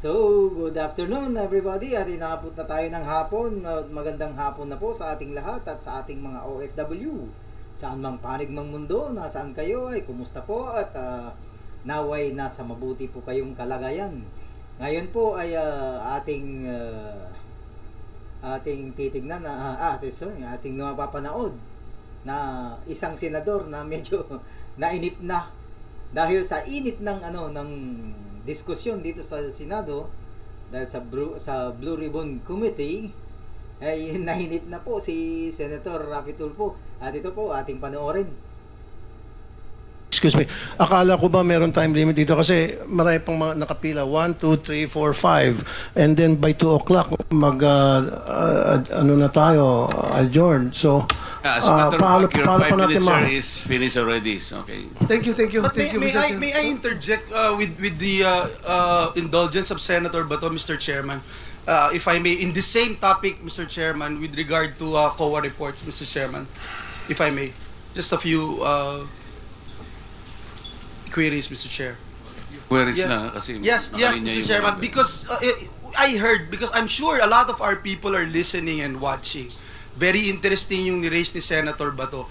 So, good afternoon everybody at inaabot na tayo ng hapon. Uh, Magandang hapon na po sa ating lahat at sa ating mga OFW. Saan mang panig mang mundo, nasaan kayo ay kumusta po at uh, naway nasa mabuti po kayong kalagayan. Ngayon po ay uh, ating uh, ating titignan na ah, ah, sorry, ating mapapanood na isang senador na medyo nainip na dahil sa init ng ano ng diskusyon dito sa Senado dahil sa Blue, sa Blue Ribbon Committee ay nahinip na po si Senator Rafi Tulfo at ito po ating panoorin. Excuse me. Akala ko ba meron time limit dito kasi marami pang mga nakapila. 1, 2, 3, 4, 5. And then by 2 o'clock, mag, uh, uh, ano na tayo, adjourn. So, as a uh, matter of paano, fact, your paano five pa natin minutes, ma... sir, is finished already. So, okay. Thank you, thank you, But thank may, you, may Mr. I Chair. may I interject uh, with with the uh, uh, indulgence of Senator Bato, Mr. Chairman, uh, if I may, in the same topic, Mr. Chairman, with regard to uh, COA reports, Mr. Chairman, if I may, just a few uh, queries, Mr. Chair. Where is Yeah. na? Kasi Yes, yes, nakalinya Mr. yung Chairman, mga- because uh, eh, I heard, because I'm sure a lot of our people are listening and watching. Very interesting yung ni-raise ni Senator Bato.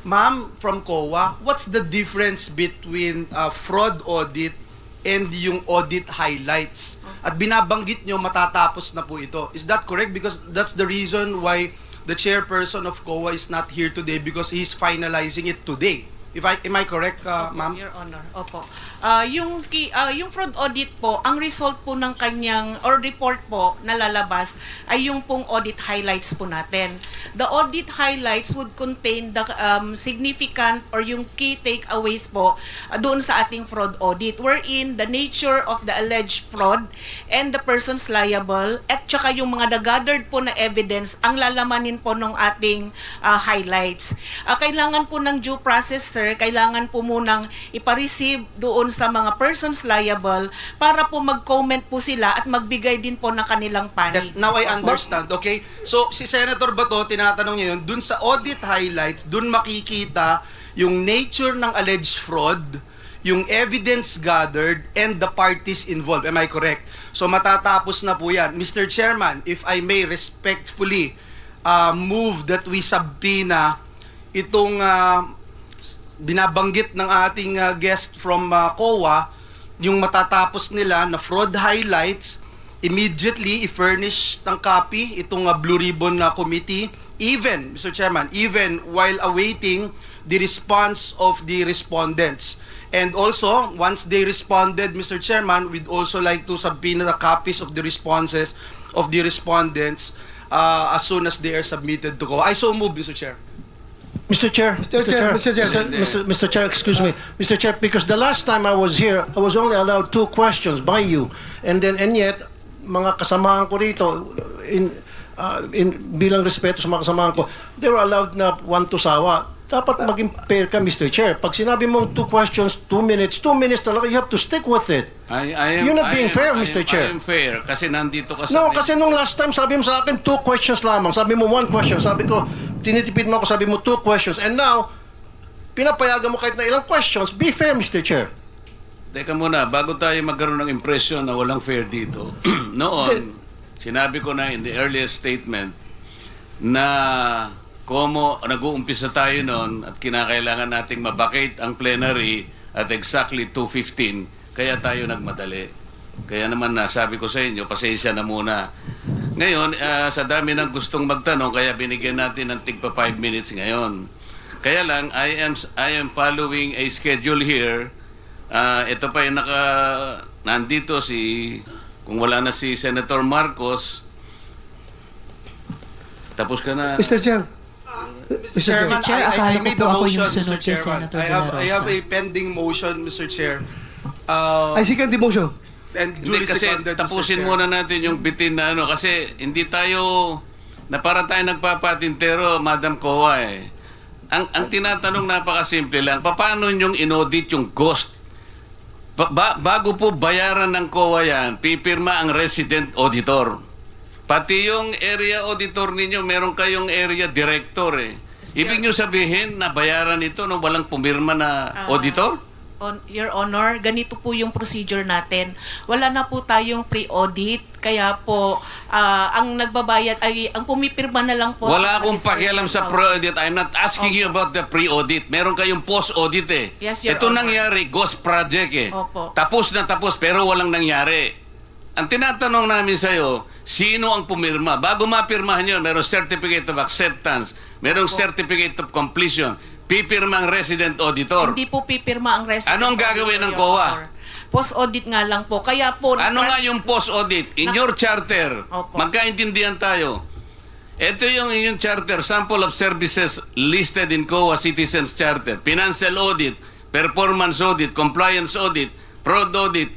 Ma'am, from COA, what's the difference between uh, fraud audit and yung audit highlights? At binabanggit nyo matatapos na po ito. Is that correct? Because that's the reason why the chairperson of COA is not here today because he's finalizing it today. If I am I correct, uh, Opo, ma'am? Your Honor. Opo. Ah, yung ki, ah, yung fraud audit po, ang result po ng kanyang or report po na lalabas ay yung pong audit highlights po natin. The audit highlights would contain the um, significant or yung key takeaways po ah, doon sa ating fraud audit wherein the nature of the alleged fraud and the persons liable at saka yung mga gathered po na evidence ang lalamanin po ng ating ah, highlights. Ah, kailangan po ng due process sir, kailangan po munang ipa-receive doon sa mga persons liable para po mag-comment po sila at magbigay din po ng kanilang panig. Yes, now I understand. Okay? So, si Senator Bato, tinatanong niya yun, dun sa audit highlights, dun makikita yung nature ng alleged fraud, yung evidence gathered, and the parties involved. Am I correct? So, matatapos na po yan. Mr. Chairman, if I may respectfully uh, move that we subpoena itong uh, binabanggit ng ating uh, guest from uh, COA, yung matatapos nila na fraud highlights, immediately i-furnish ng copy itong uh, Blue Ribbon na committee, even, Mr. Chairman, even while awaiting the response of the respondents. And also, once they responded, Mr. Chairman, we'd also like to subpoena the copies of the responses of the respondents uh, as soon as they are submitted to COA. I so move, Mr. Chair. Mr. Chair, Mr. Chair, Mr. Chair. Mr. Chair, excuse me. Mr. Chair, because the last time I was here, I was only allowed two questions by you. And then, and yet, mga kasamahan ko rito, in, uh, in, bilang respeto sa mga kasamahan ko, they were allowed na one to sawa. Dapat maging fair ka, Mr. Chair. Pag sinabi mong two questions, two minutes, two minutes talaga, you have to stick with it. I, I am, You're not I being am- fair, I am- Mr. Chair. I am fair kasi nandito ka sa... No, kasi nung last time, sabi mo sa akin, two questions lamang. Sabi mo one question. Sabi ko, tinitipid mo ako, sabi mo two questions. And now, pinapayagan mo kahit na ilang questions. Be fair, Mr. Chair. Teka muna, bago tayo magkaroon ng impression na walang fair dito, noon, sinabi ko na in the earliest statement na komo nag-uumpisa tayo noon at kinakailangan nating mabakate ang plenary at exactly 2.15, kaya tayo nagmadali. Kaya naman na sabi ko sa inyo, pasensya na muna. Ngayon, ah, sa dami ng gustong magtanong, kaya binigyan natin ng tigpa 5 minutes ngayon. Kaya lang, I am I am following a schedule here. Ah, ito pa yung naka nandito si kung wala na si Senator Marcos. Tapos ka na. Mr. Chair. Mr. Chairman, Chair, I, I, I ko made po the ako motion, Mr. sunod kay Chairman. Senator I have, De La I have Rosa. a pending motion, Mr. Chair. Uh, I second the motion. and Hindi duly kasi seconded, Mr. tapusin Chair. muna natin yung bitin na ano kasi hindi tayo na para tayo nagpapatintero, Madam Kowa eh. Ang ang tinatanong napakasimple lang, paano yung inaudit yung ghost? Ba- ba- bago po bayaran ng COA yan, pipirma ang resident auditor. Pati yung area auditor ninyo, meron kayong area director eh. Ibig nyo sabihin na bayaran ito nung walang pumirma na Ah. auditor? On, Your Honor, ganito po yung procedure natin. Wala na po tayong pre-audit, kaya po ah, ang nagbabayad ay ang pumipirma na lang po. Wala akong pakialam sa pre-audit. I'm not asking you about the pre-audit. Meron kayong post-audit eh. Yes, Your Ito Honor. nangyari, ghost project eh. Opo. Tapos na tapos pero walang nangyari. Ang tinatanong namin sa'yo, sino ang pumirma? Bago mapirmahan yun, merong certificate of acceptance, merong certificate of completion, pipirma ang resident auditor. Hindi po pipirma ang resident. Ano ang gagawin ng COA? Post-audit nga lang po. Kaya po... Ano nga yung post-audit? In your charter, Opo. magkaintindihan tayo. Ito yung inyong charter, sample of services listed in COA Citizens Charter. Financial audit, performance audit, compliance audit, fraud audit,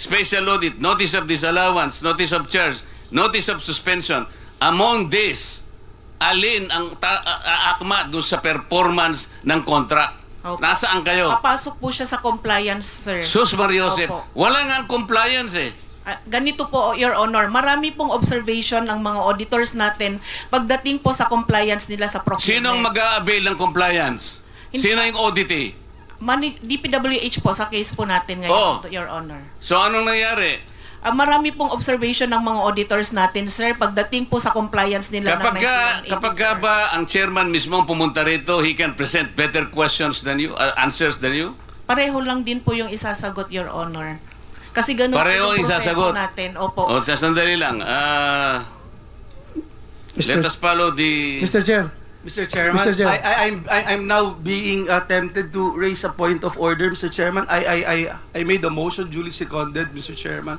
special audit, notice of disallowance, notice of charge, notice of suspension. Among these, alin ang ta- a- a- akma doon sa performance ng contract? Opo. Nasaan kayo? Papasok po siya sa compliance, sir. Sus Mariosep, Opo. wala nga compliance eh. Ah, ganito po, Your Honor, marami pong observation ng mga auditors natin pagdating po sa compliance nila sa procurement. Sinong mag-a-avail ng compliance? Hindi- Sino yung auditee? Mani- DPWH po sa case po natin Oh. ngayon, Your Honor. So anong nangyari? Ah, marami pong observation ng mga auditors natin, sir, pagdating po sa compliance nila Kapag ng ka, 9180, kapag ka ba ang chairman mismo ang pumunta rito, he can present better questions than you, uh, answers than you? Pareho lang din po yung isasagot, Your Honor. Kasi ganun Pareho po yung ang proseso isasagot? natin. Opo. O, sa sandali lang. ah, let us follow the... Mr. Chair, Mr. Chairman, Mr. Chair. I, I, I'm, I, I'm now being uh, tempted to raise a point of order, Mr. Chairman. I, I, I, I made a motion, duly seconded, Mr. Chairman,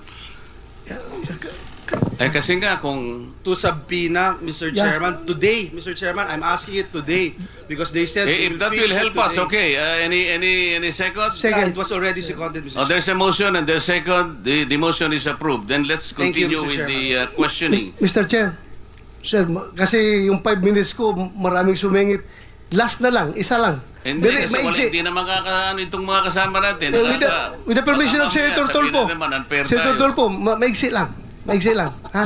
Eh kasi nga kung... to subpoena, Mr. Yeah. Chairman, today, Mr. Chairman, I'm asking it today because they said Eh, they if that fix will it help us, today. okay. Uh, any, any, any second? Second. Yeah, it was already seconded, Mr. Oh, Chairman. there's a motion and there's second. The, the motion is approved. Then let's Thank you, continue Mr. with the uh, questioning. Mr. Chair, Sir, ma- kasi yung 5 minutes ko, maraming sumingit. Last na lang, isa lang. Hindi, Very kasi wala, hindi na makakaano itong mga kasama natin. Eh, with, the, Nakaka- with the permission of baka mamaya Senator sabihin Tolpo. na naman, unfair Senator tayo. Tolpo, ma- maigsi lang. Maigsi lang. Ha?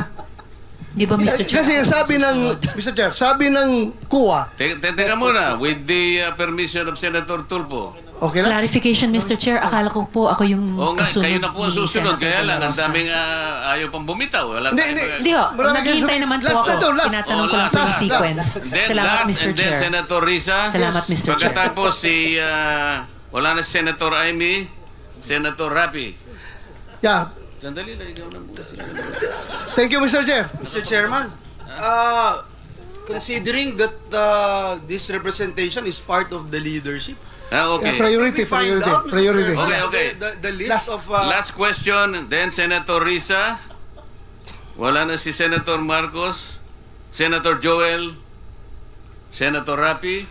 Di ba, Mr. Chair? Kasi ang sabi ng, Mr. Chair, sabi ng kuwa, Te- te- Teka muna, with the uh, permission of Senator Tulpo. Okay lang? Clarification, Mr. Chair. Akala ko po ako yung Oo nga, kasunod kayo na po ang ni susunod. Senator Kaya lang, ang Rosa. daming uh, ayaw pang bumitaw. Wala Hindi, tayong hindi. mga- Hindi ho, naghihintay naman po Last ako. na to, last. Tinatanong Oh, ko lang last, po yung last, sequence. Then Salamat, last, Mr. and then Chair. Senator Risa. Salamat, Mr. Chair. Pagkatapos si, uh, wala na si Senator Amy, Senator Rapi. Yeah. Sandali lang, ikaw na muna. Thank you, Mr. Chair. Mr. Chairman, uh, considering that uh, this representation is part of the leadership, Ah, okay. Yeah, priority, find priority, out, Mr. priority. Okay, okay. The, the list Last- of... Uh, Last question, then Senator Risa. Wala na si Senator Marcos, Senator Joel, Senator Rapi,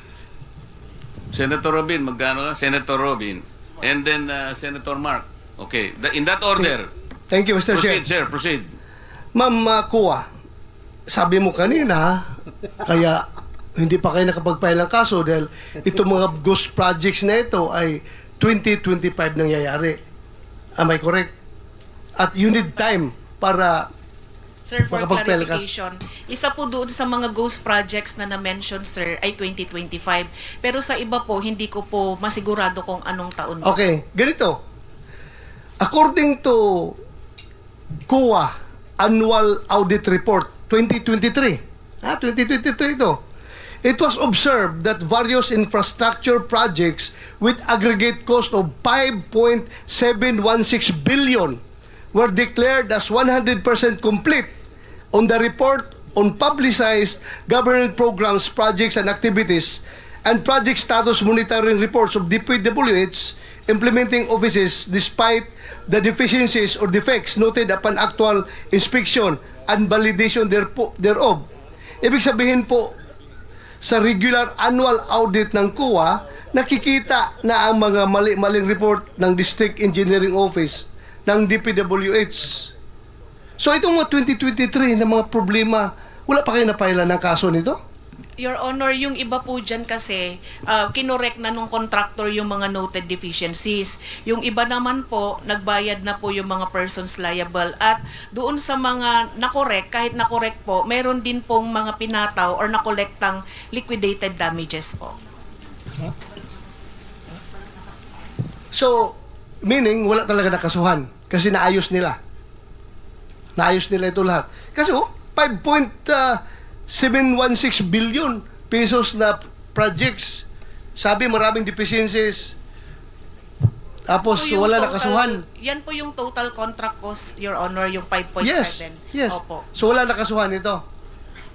Senator Robin, magkano ka? Senator Robin. And then uh, Senator Mark. Okay, Th- in that order. Thank you, Mr. Chair. Proceed, sir, proceed. Ma'am uh, Kuwa, sabi mo kanina, kaya hindi pa kayo nakapag-file ng kaso dahil itong mga ghost projects na ito ay 2025 nangyayari. Am I correct? At you need time para Sir, for ka. clarification, isa po doon sa mga ghost projects na na-mention, sir, ay 2025. Pero sa iba po, hindi ko po masigurado kung anong taon. po. Okay, ganito. According to COA Annual Audit Report 2023, ah, 2023 ito, it was observed that various infrastructure projects with aggregate cost of 5.716 billion were declared as 100% complete on the report on publicized government programs, projects, and activities and project status monitoring reports of DPWH implementing offices despite the deficiencies or defects noted upon actual inspection and validation thereof. Ibig sabihin po, sa regular annual audit ng COA, nakikita na ang mga mali-maling report ng District Engineering Office ng DPWH. So itong mga 2023 na mga problema, wala pa kayo napailan ng kaso nito? Your Honor, yung iba po dyan kasi, uh, kinorek na nung contractor yung mga noted deficiencies. Yung iba naman po, nagbayad na po yung mga persons liable. At doon sa mga nakorek, kahit nakorek po, meron din pong mga pinataw or nakolektang liquidated damages po. So, meaning, wala talaga nakasuhan. Kasi naayos nila. Naayos nila ito lahat. Kasi oh, 5.716 billion pesos na projects. Sabi maraming deficiencies. Tapos Po yung wala total- nakasuhan. Yan po yung total contract cost, Your Honor, yung 5.7. Yes. Yes. Opo. So wala nakasuhan ito.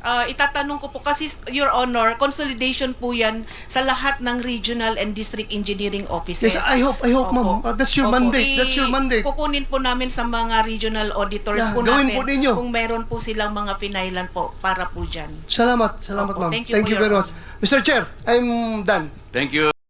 Ah, itatanong ko po kasi Your Honor, consolidation po 'yan sa lahat ng regional and district engineering offices. Yes, I hope- I hope, Opo. ma'am. Uh, that's your mandate. That's your mandate. Kukunin po namin sa mga regional auditors Yeah, po natin po ninyo. kung meron po silang mga finailan po para po diyan. Salamat, salamat Opo, ma'am. thank you Thank you very much. Mr. Chair, I'm done. Thank you,